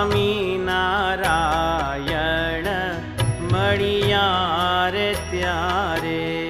સ્વામી નારાયણ મળ્યા રે ત્યારે